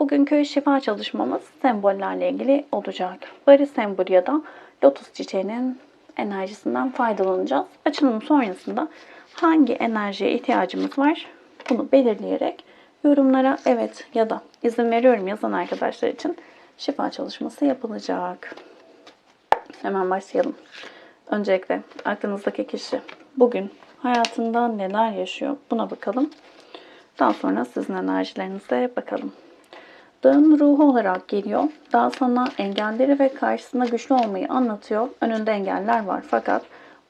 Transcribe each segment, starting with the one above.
Bugünkü şifa çalışmamız sembollerle ilgili olacak. Bari sembolü ya da lotus çiçeğinin enerjisinden faydalanacağız. Açılım sonrasında hangi enerjiye ihtiyacımız var bunu belirleyerek yorumlara evet ya da izin veriyorum yazan arkadaşlar için şifa çalışması yapılacak. Hemen başlayalım. Öncelikle aklınızdaki kişi bugün hayatında neler yaşıyor buna bakalım. Daha sonra sizin enerjilerinize bakalım. Dağın ruhu olarak geliyor. Daha sana engelleri ve karşısında güçlü olmayı anlatıyor. Önünde engeller var fakat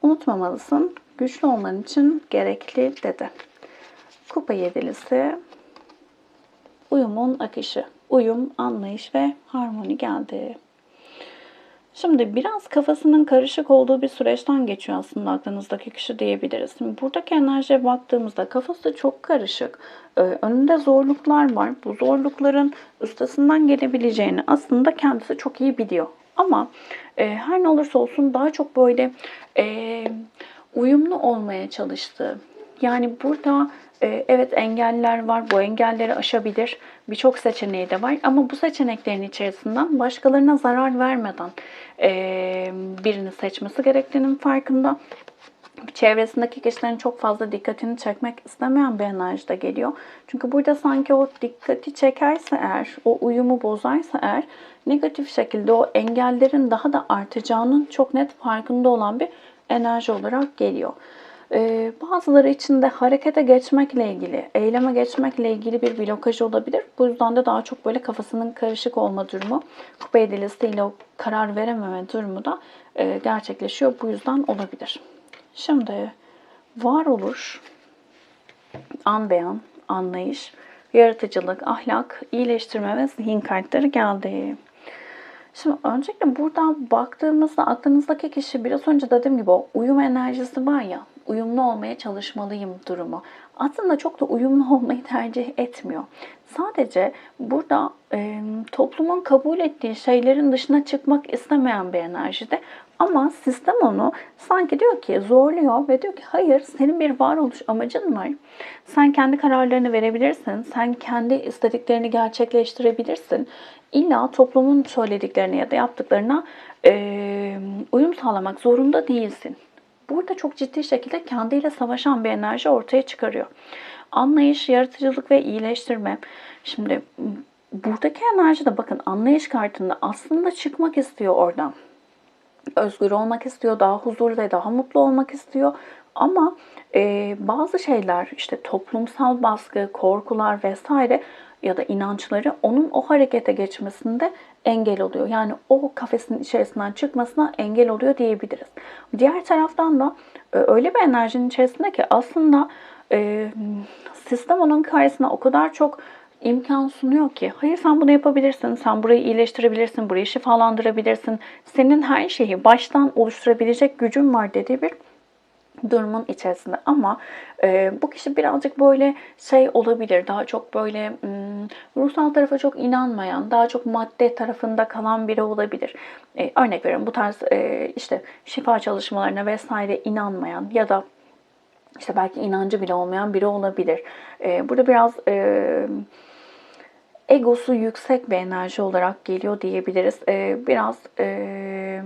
unutmamalısın. Güçlü olman için gerekli dedi. Kupa yedilisi uyumun akışı. Uyum, anlayış ve harmoni geldi. Şimdi biraz kafasının karışık olduğu bir süreçten geçiyor aslında aklınızdaki kişi diyebiliriz. Şimdi buradaki enerjiye baktığımızda kafası çok karışık. Ee, önünde zorluklar var. Bu zorlukların üstesinden gelebileceğini aslında kendisi çok iyi biliyor. Ama e, her ne olursa olsun daha çok böyle e, uyumlu olmaya çalıştığı. Yani burada evet engeller var. Bu engelleri aşabilir. Birçok seçeneği de var. Ama bu seçeneklerin içerisinden başkalarına zarar vermeden e, birini seçmesi gerektiğinin farkında. Çevresindeki kişilerin çok fazla dikkatini çekmek istemeyen bir enerji de geliyor. Çünkü burada sanki o dikkati çekerse eğer, o uyumu bozarsa eğer negatif şekilde o engellerin daha da artacağının çok net farkında olan bir enerji olarak geliyor. Ee, bazıları için de harekete geçmekle ilgili, eyleme geçmekle ilgili bir blokaj olabilir. Bu yüzden de daha çok böyle kafasının karışık olma durumu, kupa edilisiyle o karar verememe durumu da e, gerçekleşiyor. Bu yüzden olabilir. Şimdi varoluş, an beyan, anlayış, yaratıcılık, ahlak, iyileştirme ve zihin kartları geldi. Şimdi öncelikle buradan baktığımızda aklınızdaki kişi biraz önce dediğim gibi o uyum enerjisi var ya, uyumlu olmaya çalışmalıyım durumu. Aslında çok da uyumlu olmayı tercih etmiyor. Sadece burada e, toplumun kabul ettiği şeylerin dışına çıkmak istemeyen bir enerjide ama sistem onu sanki diyor ki zorluyor ve diyor ki hayır senin bir varoluş amacın var. Sen kendi kararlarını verebilirsin. Sen kendi istediklerini gerçekleştirebilirsin. İlla toplumun söylediklerine ya da yaptıklarına e, uyum sağlamak zorunda değilsin. Burada çok ciddi şekilde kendiyle savaşan bir enerji ortaya çıkarıyor. Anlayış, yaratıcılık ve iyileştirme. Şimdi buradaki enerji de bakın anlayış kartında aslında çıkmak istiyor oradan özgür olmak istiyor, daha huzur ve daha mutlu olmak istiyor. Ama e, bazı şeyler işte toplumsal baskı, korkular vesaire ya da inançları onun o harekete geçmesinde engel oluyor. Yani o kafesin içerisinden çıkmasına engel oluyor diyebiliriz. Diğer taraftan da e, öyle bir enerjinin içerisinde ki aslında e, sistem onun karşısına o kadar çok imkan sunuyor ki hayır sen bunu yapabilirsin, sen burayı iyileştirebilirsin, burayı şifalandırabilirsin. Senin her şeyi baştan oluşturabilecek gücün var dediği bir durumun içerisinde. Ama e, bu kişi birazcık böyle şey olabilir daha çok böyle hmm, ruhsal tarafa çok inanmayan daha çok madde tarafında kalan biri olabilir. E, örnek veriyorum bu tarz e, işte şifa çalışmalarına vesaire inanmayan ya da işte belki inancı bile olmayan biri olabilir. E, burada biraz e, egosu yüksek bir enerji olarak geliyor diyebiliriz. Ee, biraz e,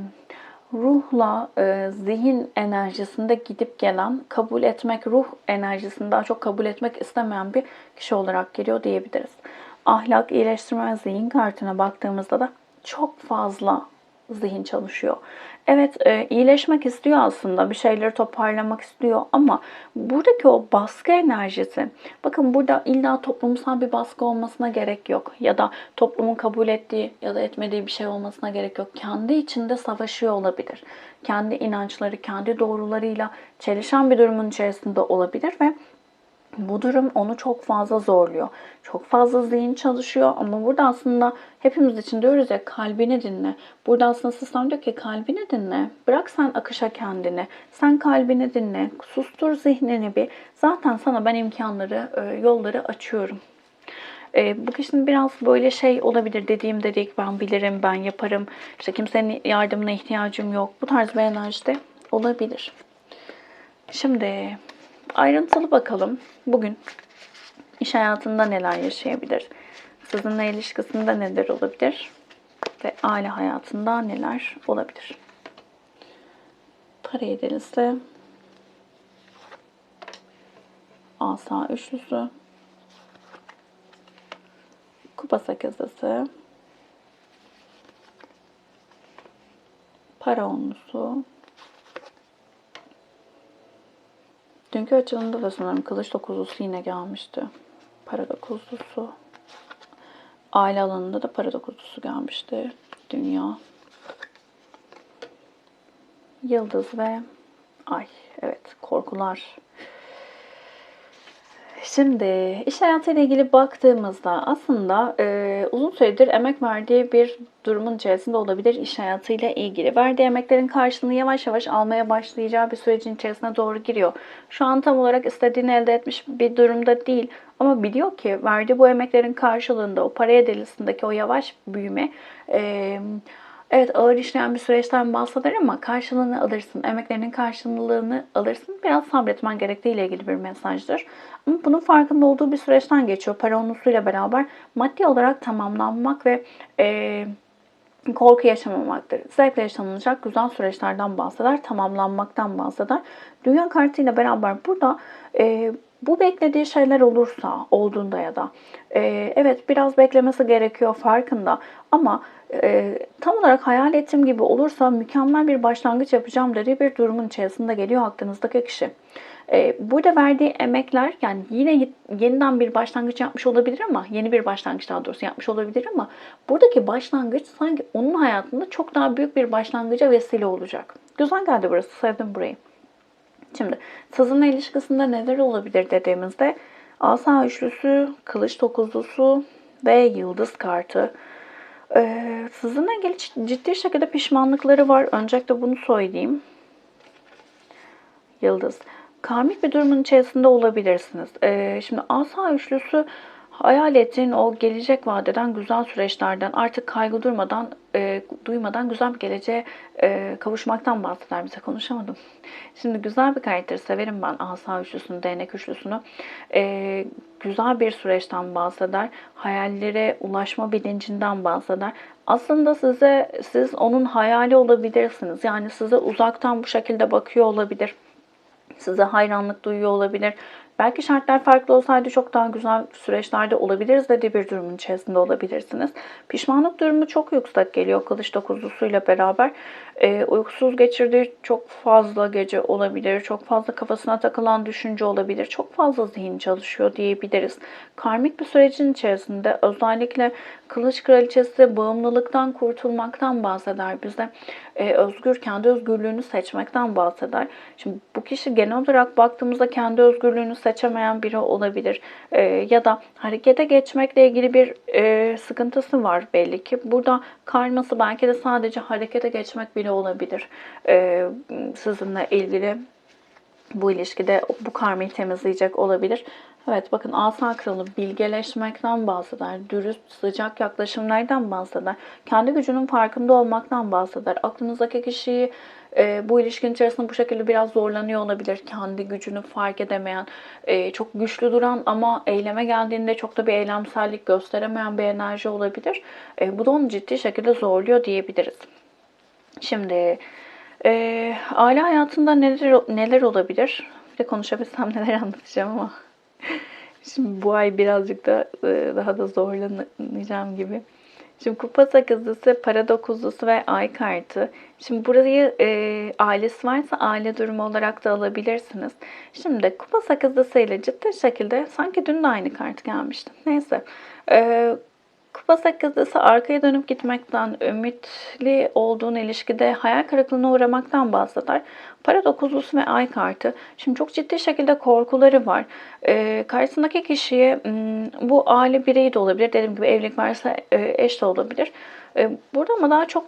ruhla e, zihin enerjisinde gidip gelen, kabul etmek, ruh enerjisini daha çok kabul etmek istemeyen bir kişi olarak geliyor diyebiliriz. Ahlak, iyileştirme zihin kartına baktığımızda da çok fazla zihin çalışıyor. Evet e, iyileşmek istiyor aslında bir şeyleri toparlamak istiyor ama buradaki o baskı enerjisi bakın burada illa toplumsal bir baskı olmasına gerek yok ya da toplumun kabul ettiği ya da etmediği bir şey olmasına gerek yok. Kendi içinde savaşıyor olabilir. Kendi inançları, kendi doğrularıyla çelişen bir durumun içerisinde olabilir ve Bu durum onu çok fazla zorluyor. Çok fazla zihin çalışıyor ama burada aslında hepimiz için diyoruz ya kalbini dinle. Burada aslında sistem diyor ki kalbini dinle. Bırak sen akışa kendini. Sen kalbini dinle. Sustur zihnini bir. Zaten sana ben imkanları, e, yolları açıyorum. E, bu kişinin biraz böyle şey olabilir dediğim dedik ben bilirim ben yaparım işte kimsenin yardımına ihtiyacım yok bu tarz bir enerjide olabilir. Şimdi ayrıntılı bakalım bugün iş hayatında neler yaşayabilir? Sizinle ilişkisinde neler olabilir? Ve aile hayatında neler olabilir? Para yedirisi asa üçlüsü kupa sakızlısı para onlusu dünkü açılımda da sanırım kılıç dokuzlusu yine gelmişti. Para dokuzlusu. Aile alanında da para dokuzlusu gelmişti. Dünya. Yıldız ve ay. Evet korkular. Şimdi iş hayatıyla ilgili baktığımızda aslında e, uzun süredir emek verdiği bir durumun içerisinde olabilir iş hayatıyla ilgili. Verdiği emeklerin karşılığını yavaş yavaş almaya başlayacağı bir sürecin içerisine doğru giriyor. Şu an tam olarak istediğini elde etmiş bir durumda değil. Ama biliyor ki verdiği bu emeklerin karşılığında o paraya delisindeki o yavaş büyüme e, Evet ağır işleyen bir süreçten bahseder ama karşılığını alırsın. Emeklerinin karşılığını alırsın. Biraz sabretmen gerektiğiyle ilgili bir mesajdır. Ama bunun farkında olduğu bir süreçten geçiyor. Para onusuyla beraber maddi olarak tamamlanmak ve e, korku yaşamamaktır. Zevkle yaşanılacak güzel süreçlerden bahseder, tamamlanmaktan bahseder. Dünya kartıyla beraber burada e, bu beklediği şeyler olursa, olduğunda ya da e, evet biraz beklemesi gerekiyor farkında ama e, tam olarak hayal ettiğim gibi olursa mükemmel bir başlangıç yapacağım dediği bir durumun içerisinde geliyor aklınızdaki kişi. E, burada verdiği emekler yani yine yeniden bir başlangıç yapmış olabilir ama yeni bir başlangıç daha doğrusu yapmış olabilir ama buradaki başlangıç sanki onun hayatında çok daha büyük bir başlangıca vesile olacak. Güzel geldi burası. Sevdim burayı. Şimdi sizinle ilişkisinde neler olabilir dediğimizde asa üçlüsü, kılıç dokuzlusu ve yıldız kartı. Ee, sizinle ilgili ciddi şekilde pişmanlıkları var. Öncelikle bunu söyleyeyim. Yıldız. Karmik bir durumun içerisinde olabilirsiniz. Ee, şimdi asa üçlüsü hayal ettiğin o gelecek vadeden güzel süreçlerden artık kaygı durmadan e, duymadan güzel bir geleceğe e, kavuşmaktan bahseder bize konuşamadım. Şimdi güzel bir karakter severim ben asa üçlüsünü, değnek üçlüsünü. E, güzel bir süreçten bahseder. Hayallere ulaşma bilincinden bahseder. Aslında size siz onun hayali olabilirsiniz. Yani size uzaktan bu şekilde bakıyor olabilir size hayranlık duyuyor olabilir. Belki şartlar farklı olsaydı çok daha güzel süreçlerde olabiliriz dediği bir durumun içerisinde olabilirsiniz. Pişmanlık durumu çok yüksek geliyor kılıç dokuzlusuyla beraber. E, uykusuz geçirdiği çok fazla gece olabilir. Çok fazla kafasına takılan düşünce olabilir. Çok fazla zihin çalışıyor diyebiliriz. Karmik bir sürecin içerisinde özellikle kılıç kraliçesi bağımlılıktan kurtulmaktan bahseder bize. E, özgür, kendi özgürlüğünü seçmekten bahseder. Şimdi bu kişi genel olarak baktığımızda kendi özgürlüğünü seçemeyen biri olabilir. E, ya da harekete geçmekle ilgili bir e, sıkıntısı var belli ki. Burada karması belki de sadece harekete geçmek bile olabilir. Sizinle ilgili bu ilişkide bu karmayı temizleyecek olabilir. Evet bakın asa kralı bilgeleşmekten bahseder. Dürüst, sıcak yaklaşımlardan bahseder. Kendi gücünün farkında olmaktan bahseder. Aklınızdaki kişiyi e, bu ilişkin içerisinde bu şekilde biraz zorlanıyor olabilir. Kendi gücünü fark edemeyen, e, çok güçlü duran ama eyleme geldiğinde çok da bir eylemsellik gösteremeyen bir enerji olabilir. E, bu da onu ciddi şekilde zorluyor diyebiliriz. Şimdi e, aile hayatında neler neler olabilir? Bir de konuşabilsem neler anlatacağım ama. Şimdi bu ay birazcık da e, daha da zorlanacağım gibi. Şimdi kupa sakızlısı, para dokuzlusu ve ay kartı. Şimdi burayı e, ailesi varsa aile durumu olarak da alabilirsiniz. Şimdi kupa sakızlısı ile ciddi şekilde sanki dün de aynı kart gelmişti. Neyse. E, Kupa sekizlisi arkaya dönüp gitmekten, ümitli olduğun ilişkide hayal kırıklığına uğramaktan bahseder. Para dokuzlusu ve ay kartı. Şimdi çok ciddi şekilde korkuları var. Ee, karşısındaki kişiye hmm, bu aile bireyi de olabilir. Dediğim gibi evlilik varsa e, eş de olabilir. Ee, burada ama daha çok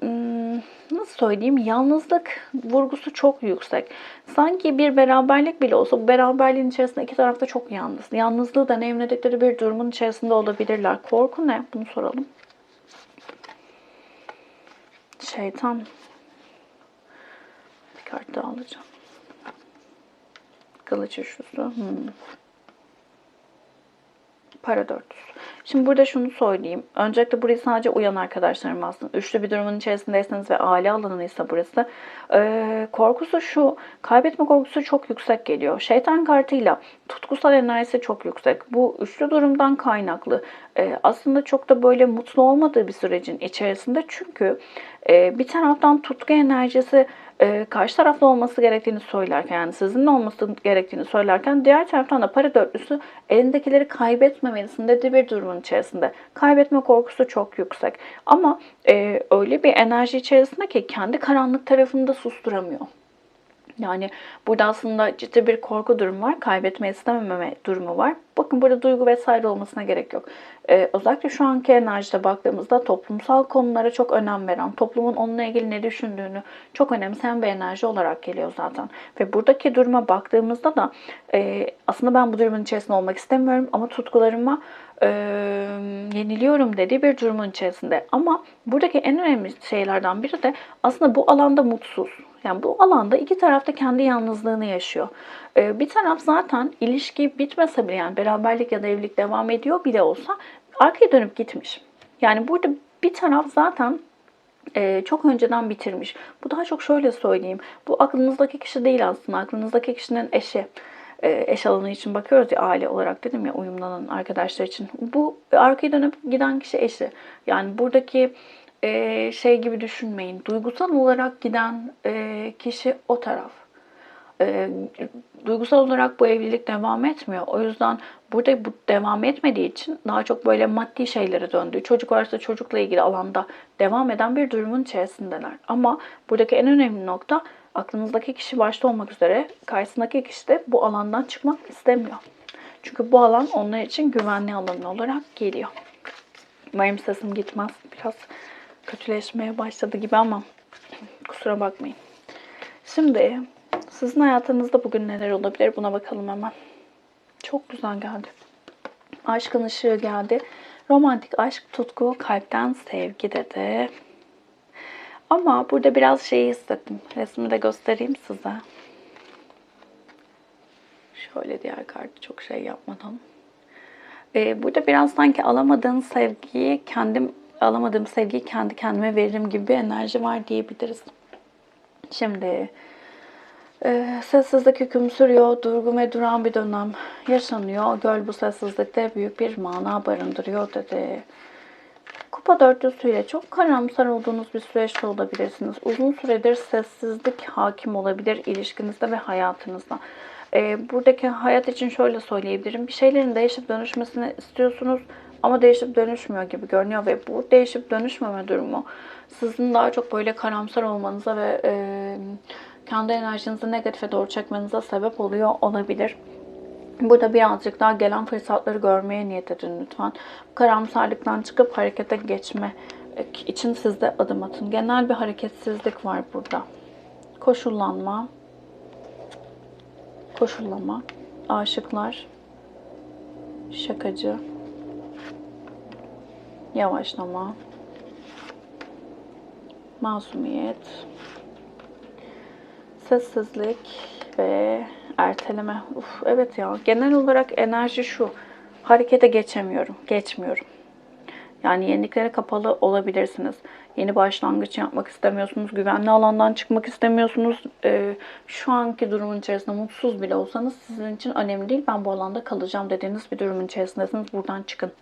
hmm, nasıl söyleyeyim yalnızlık vurgusu çok yüksek. Sanki bir beraberlik bile olsa bu beraberliğin içerisinde iki tarafta çok yalnız. Yalnızlığı deneyimledikleri bir durumun içerisinde olabilirler. Korku ne? Bunu soralım. Şeytan. Bir kart daha alacağım. Kılıç üçlüsü. Hmm. Para dörtlüsü. Şimdi burada şunu söyleyeyim. Öncelikle burayı sadece uyan arkadaşlarım aslında. Üçlü bir durumun içerisindeyseniz ve aile alanıysa burası. Ee, korkusu şu. Kaybetme korkusu çok yüksek geliyor. Şeytan kartıyla tutkusal enerjisi çok yüksek. Bu üçlü durumdan kaynaklı. Ee, aslında çok da böyle mutlu olmadığı bir sürecin içerisinde. Çünkü e, bir taraftan tutku enerjisi e, karşı taraflı olması gerektiğini söylerken yani sizinle olması gerektiğini söylerken diğer taraftan da para dörtlüsü elindekileri kaybetmemelisin dediği bir durumun içerisinde. Kaybetme korkusu çok yüksek. Ama e, öyle bir enerji içerisinde ki kendi karanlık tarafını da susturamıyor. Yani burada aslında ciddi bir korku durumu var. Kaybetme istemememe durumu var. Bakın burada duygu vesaire olmasına gerek yok. Ee, özellikle şu anki enerjide baktığımızda toplumsal konulara çok önem veren, toplumun onunla ilgili ne düşündüğünü çok önemseyen bir enerji olarak geliyor zaten. Ve buradaki duruma baktığımızda da e, aslında ben bu durumun içerisinde olmak istemiyorum ama tutkularıma e, yeniliyorum dediği bir durumun içerisinde. Ama buradaki en önemli şeylerden biri de aslında bu alanda mutsuz. Yani bu alanda iki taraf da kendi yalnızlığını yaşıyor. Ee, bir taraf zaten ilişki bitmese bile yani beraberlik ya da evlilik devam ediyor bile olsa arkaya dönüp gitmiş. Yani burada bir taraf zaten e, çok önceden bitirmiş. Bu daha çok şöyle söyleyeyim. Bu aklınızdaki kişi değil aslında. Aklınızdaki kişinin eşi. E, eş alanı için bakıyoruz ya aile olarak dedim ya uyumlanan arkadaşlar için. Bu arkaya dönüp giden kişi eşi. Yani buradaki e, şey gibi düşünmeyin. Duygusal olarak giden e, kişi o taraf. E, duygusal olarak bu evlilik devam etmiyor. O yüzden burada bu devam etmediği için daha çok böyle maddi şeylere döndü. Çocuk varsa çocukla ilgili alanda devam eden bir durumun içerisindeler. Ama buradaki en önemli nokta aklınızdaki kişi başta olmak üzere karşısındaki kişi de bu alandan çıkmak istemiyor. Çünkü bu alan onlar için güvenli alan olarak geliyor. Umarım sesim gitmez. Biraz kötüleşmeye başladı gibi ama kusura bakmayın. Şimdi sizin hayatınızda bugün neler olabilir buna bakalım hemen. Çok güzel geldi. Aşkın ışığı geldi. Romantik aşk, tutku, kalpten sevgi dedi. Ama burada biraz şeyi hissettim. Resmi de göstereyim size. Şöyle diğer kartı çok şey yapmadan. Ee, burada biraz sanki alamadığın sevgiyi kendim alamadığım sevgiyi kendi kendime veririm gibi bir enerji var diyebiliriz. Şimdi e, sessizlik hüküm sürüyor, durgun ve duran bir dönem yaşanıyor. Göl bu sessizlikte büyük bir mana barındırıyor dedi. Kupa dörtlüsüyle çok karamsar olduğunuz bir süreçte olabilirsiniz. Uzun süredir sessizlik hakim olabilir ilişkinizde ve hayatınızda. E, buradaki hayat için şöyle söyleyebilirim. Bir şeylerin değişip dönüşmesini istiyorsunuz ama değişip dönüşmüyor gibi görünüyor ve bu değişip dönüşmeme durumu sizin daha çok böyle karamsar olmanıza ve e, kendi enerjinizi negatife doğru çekmenize sebep oluyor olabilir. Burada birazcık daha gelen fırsatları görmeye niyet edin lütfen. Karamsarlıktan çıkıp harekete geçme için siz de adım atın. Genel bir hareketsizlik var burada. Koşullanma, koşullama, aşıklar, şakacı, yavaşlama, masumiyet, sessizlik ve erteleme. Uf, evet ya genel olarak enerji şu. Harekete geçemiyorum, geçmiyorum. Yani yeniliklere kapalı olabilirsiniz. Yeni başlangıç yapmak istemiyorsunuz. Güvenli alandan çıkmak istemiyorsunuz. Ee, şu anki durumun içerisinde mutsuz bile olsanız sizin için önemli değil. Ben bu alanda kalacağım dediğiniz bir durumun içerisindesiniz. Buradan çıkın.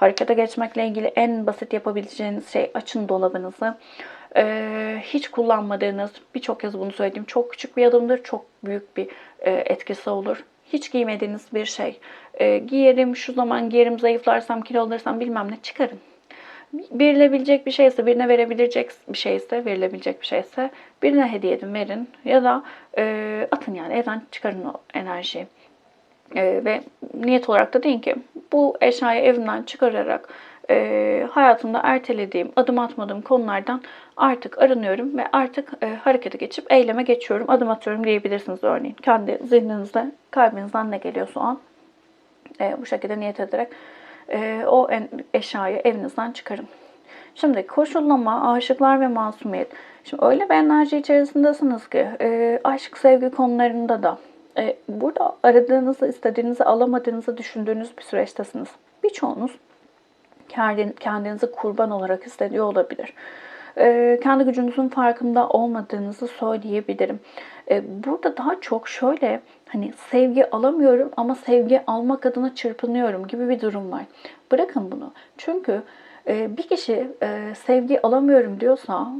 Harekete geçmekle ilgili en basit yapabileceğiniz şey açın dolabınızı. Ee, hiç kullanmadığınız birçok kez bunu söylediğim çok küçük bir adımdır. Çok büyük bir e, etkisi olur. hiç giymediğiniz bir şey. E, giyerim, şu zaman giyerim, zayıflarsam, kilo alırsam bilmem ne çıkarın. Verilebilecek bir şeyse, birine verebilecek bir şeyse, verilebilecek bir şeyse birine hediye edin, verin. Ya da e, atın yani evden çıkarın o enerjiyi. E, ve niyet olarak da deyin ki bu eşyayı evimden çıkararak e, hayatımda ertelediğim, adım atmadığım konulardan artık arınıyorum ve artık e, harekete geçip eyleme geçiyorum, adım atıyorum diyebilirsiniz örneğin. Kendi zihninizde, kalbinizden ne geliyorsa o an e, bu şekilde niyet ederek e, o en, eşyayı evinizden çıkarın. Şimdi koşullama, aşıklar ve masumiyet. Şimdi öyle bir enerji içerisindesiniz ki e, aşk, sevgi konularında da e, burada aradığınızı, istediğinizi alamadığınızı düşündüğünüz bir süreçtesiniz. Birçoğunuz kendinizi kurban olarak hissediyor olabilir. E, kendi gücünüzün farkında olmadığınızı söyleyebilirim. E, burada daha çok şöyle hani sevgi alamıyorum ama sevgi almak adına çırpınıyorum gibi bir durum var. Bırakın bunu. Çünkü bir kişi sevgi alamıyorum diyorsa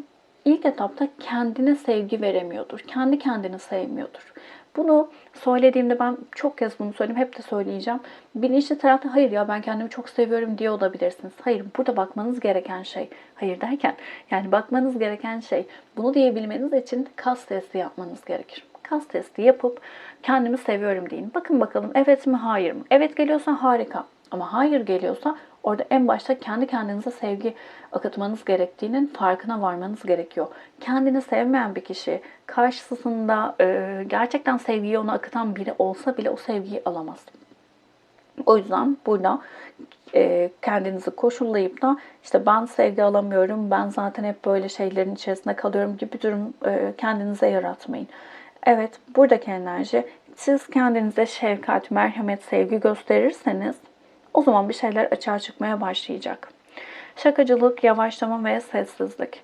ilk etapta kendine sevgi veremiyordur. Kendi kendini sevmiyordur. Bunu söylediğimde ben çok kez bunu söyledim, hep de söyleyeceğim. Bilinçli tarafta hayır ya ben kendimi çok seviyorum diye olabilirsiniz. Hayır burada bakmanız gereken şey, hayır derken yani bakmanız gereken şey bunu diyebilmeniz için kas testi yapmanız gerekir. Kas testi yapıp kendimi seviyorum deyin. Bakın bakalım evet mi hayır mı? Evet geliyorsa harika. Ama hayır geliyorsa orada en başta kendi kendinize sevgi akıtmanız gerektiğinin farkına varmanız gerekiyor. Kendini sevmeyen bir kişi karşısında e, gerçekten sevgiyi ona akıtan biri olsa bile o sevgiyi alamaz. O yüzden burada e, kendinizi koşullayıp da işte ben sevgi alamıyorum, ben zaten hep böyle şeylerin içerisinde kalıyorum gibi durum e, kendinize yaratmayın. Evet, buradaki enerji siz kendinize şefkat, merhamet, sevgi gösterirseniz o zaman bir şeyler açığa çıkmaya başlayacak. Şakacılık, yavaşlama ve sessizlik.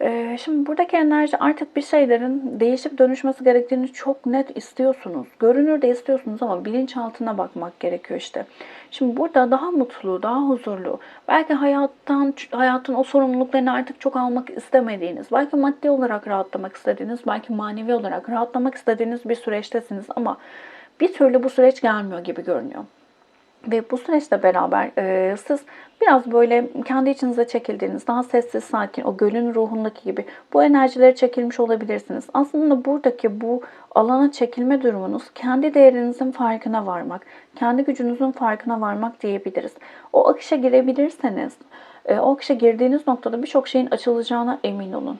Ee, şimdi buradaki enerji artık bir şeylerin değişip dönüşmesi gerektiğini çok net istiyorsunuz. Görünür de istiyorsunuz ama bilinçaltına bakmak gerekiyor işte. Şimdi burada daha mutlu, daha huzurlu, belki hayattan hayatın o sorumluluklarını artık çok almak istemediğiniz, belki maddi olarak rahatlamak istediğiniz, belki manevi olarak rahatlamak istediğiniz bir süreçtesiniz ama bir türlü bu süreç gelmiyor gibi görünüyor. Ve bu süreçle beraber e, siz biraz böyle kendi içinize çekildiğiniz, daha sessiz, sakin, o gölün ruhundaki gibi bu enerjileri çekilmiş olabilirsiniz. Aslında buradaki bu alana çekilme durumunuz kendi değerinizin farkına varmak, kendi gücünüzün farkına varmak diyebiliriz. O akışa girebilirseniz, e, o akışa girdiğiniz noktada birçok şeyin açılacağına emin olun.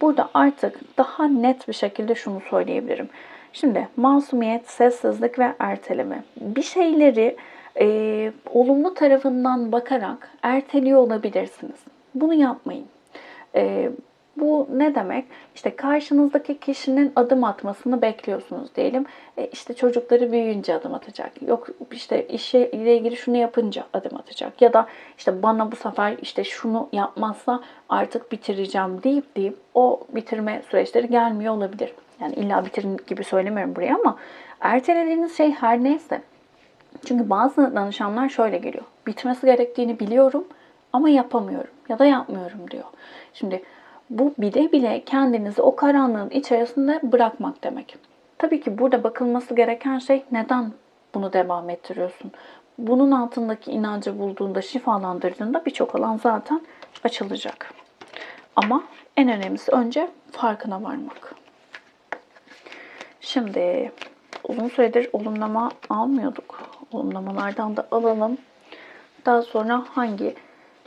Burada artık daha net bir şekilde şunu söyleyebilirim. Şimdi masumiyet, sessizlik ve erteleme. Bir şeyleri e, olumlu tarafından bakarak erteliyor olabilirsiniz. Bunu yapmayın. E, bu ne demek? İşte karşınızdaki kişinin adım atmasını bekliyorsunuz diyelim. E işte çocukları büyüyünce adım atacak. Yok işte işe ile ilgili şunu yapınca adım atacak. Ya da işte bana bu sefer işte şunu yapmazsa artık bitireceğim deyip deyip o bitirme süreçleri gelmiyor olabilir. Yani illa bitirin gibi söylemiyorum buraya ama ertelediğiniz şey her neyse çünkü bazı danışanlar şöyle geliyor. Bitmesi gerektiğini biliyorum ama yapamıyorum ya da yapmıyorum diyor. Şimdi bu bile bile kendinizi o karanlığın içerisinde bırakmak demek. Tabii ki burada bakılması gereken şey neden bunu devam ettiriyorsun? Bunun altındaki inancı bulduğunda, şifalandırdığında birçok alan zaten açılacak. Ama en önemlisi önce farkına varmak. Şimdi uzun süredir olumlama almıyorduk. Olumlamalardan da alalım. Daha sonra hangi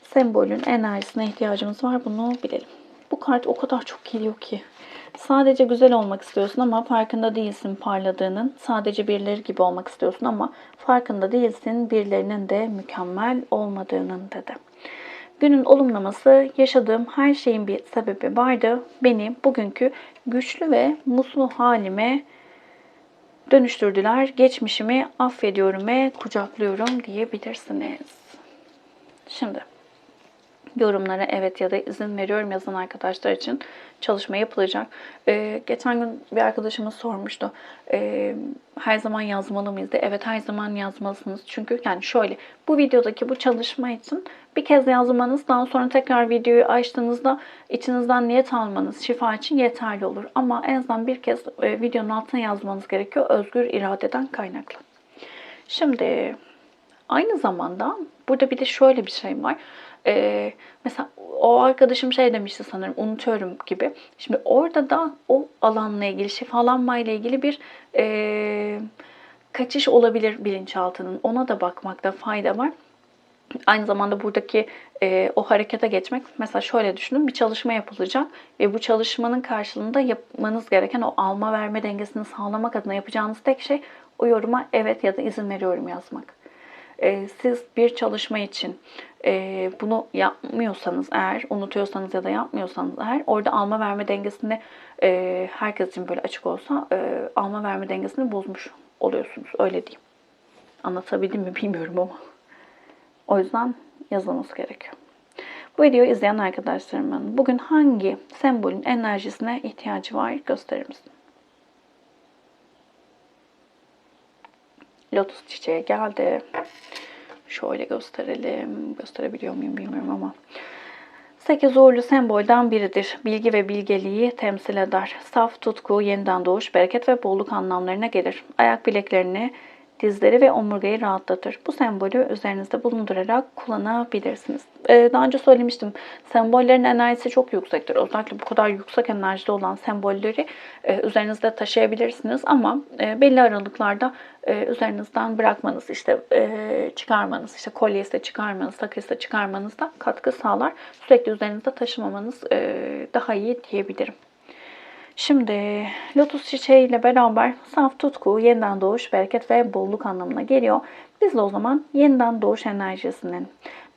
sembolün enerjisine ihtiyacımız var bunu bilelim. Bu kart o kadar çok geliyor ki. Sadece güzel olmak istiyorsun ama farkında değilsin parladığının. Sadece birileri gibi olmak istiyorsun ama farkında değilsin birilerinin de mükemmel olmadığının dedi. Günün olumlaması yaşadığım her şeyin bir sebebi vardı. Beni bugünkü güçlü ve mutlu halime dönüştürdüler. Geçmişimi affediyorum ve kucaklıyorum diyebilirsiniz. Şimdi yorumlara evet ya da izin veriyorum yazan arkadaşlar için çalışma yapılacak. Ee, geçen gün bir arkadaşımız sormuştu. Ee, her zaman yazmalı mıyız diye. Evet her zaman yazmalısınız. Çünkü yani şöyle bu videodaki bu çalışma için bir kez yazmanız daha sonra tekrar videoyu açtığınızda içinizden niyet almanız şifa için yeterli olur. Ama en azından bir kez e, videonun altına yazmanız gerekiyor özgür iradeden kaynaklı. Şimdi aynı zamanda burada bir de şöyle bir şey var. Ee, mesela o arkadaşım şey demişti sanırım unutuyorum gibi. Şimdi orada da o alanla ilgili şifalanmayla ilgili bir ee, kaçış olabilir bilinçaltının. Ona da bakmakta fayda var. Aynı zamanda buradaki e, o harekete geçmek mesela şöyle düşünün bir çalışma yapılacak ve bu çalışmanın karşılığında yapmanız gereken o alma verme dengesini sağlamak adına yapacağınız tek şey o yoruma evet ya da izin veriyorum yazmak. E, siz bir çalışma için e, bunu yapmıyorsanız eğer unutuyorsanız ya da yapmıyorsanız eğer orada alma verme dengesini e, herkes için böyle açık olsa e, alma verme dengesini bozmuş oluyorsunuz öyle diyeyim. Anlatabildim mi bilmiyorum ama. O yüzden yazılması gerekiyor. Bu videoyu izleyen arkadaşlarımın bugün hangi sembolün enerjisine ihtiyacı var gösterir misin? Lotus çiçeği geldi. Şöyle gösterelim. Gösterebiliyor muyum bilmiyorum ama. Sekiz uğurlu sembolden biridir. Bilgi ve bilgeliği temsil eder. Saf, tutku, yeniden doğuş, bereket ve bolluk anlamlarına gelir. Ayak bileklerini, dizleri ve omurgayı rahatlatır. Bu sembolü üzerinizde bulundurarak kullanabilirsiniz. Ee, daha önce söylemiştim. Sembollerin enerjisi çok yüksektir. Özellikle bu kadar yüksek enerjide olan sembolleri e, üzerinizde taşıyabilirsiniz ama e, belli aralıklarda e, üzerinizden bırakmanız, işte e, çıkarmanız, işte kolyesi çıkarmanız, takısı çıkarmanız da katkı sağlar. Sürekli üzerinizde taşımamanız e, daha iyi diyebilirim. Şimdi lotus çiçeği ile beraber saf tutku, yeniden doğuş, bereket ve bolluk anlamına geliyor. Biz de o zaman yeniden doğuş enerjisinin,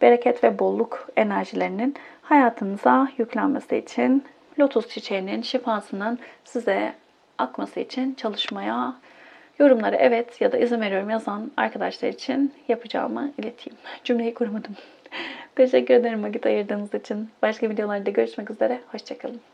bereket ve bolluk enerjilerinin hayatınıza yüklenmesi için lotus çiçeğinin şifasının size akması için çalışmaya yorumları evet ya da izin veriyorum yazan arkadaşlar için yapacağımı ileteyim. Cümleyi kuramadım. Teşekkür ederim vakit ayırdığınız için. Başka videolarda görüşmek üzere. Hoşçakalın.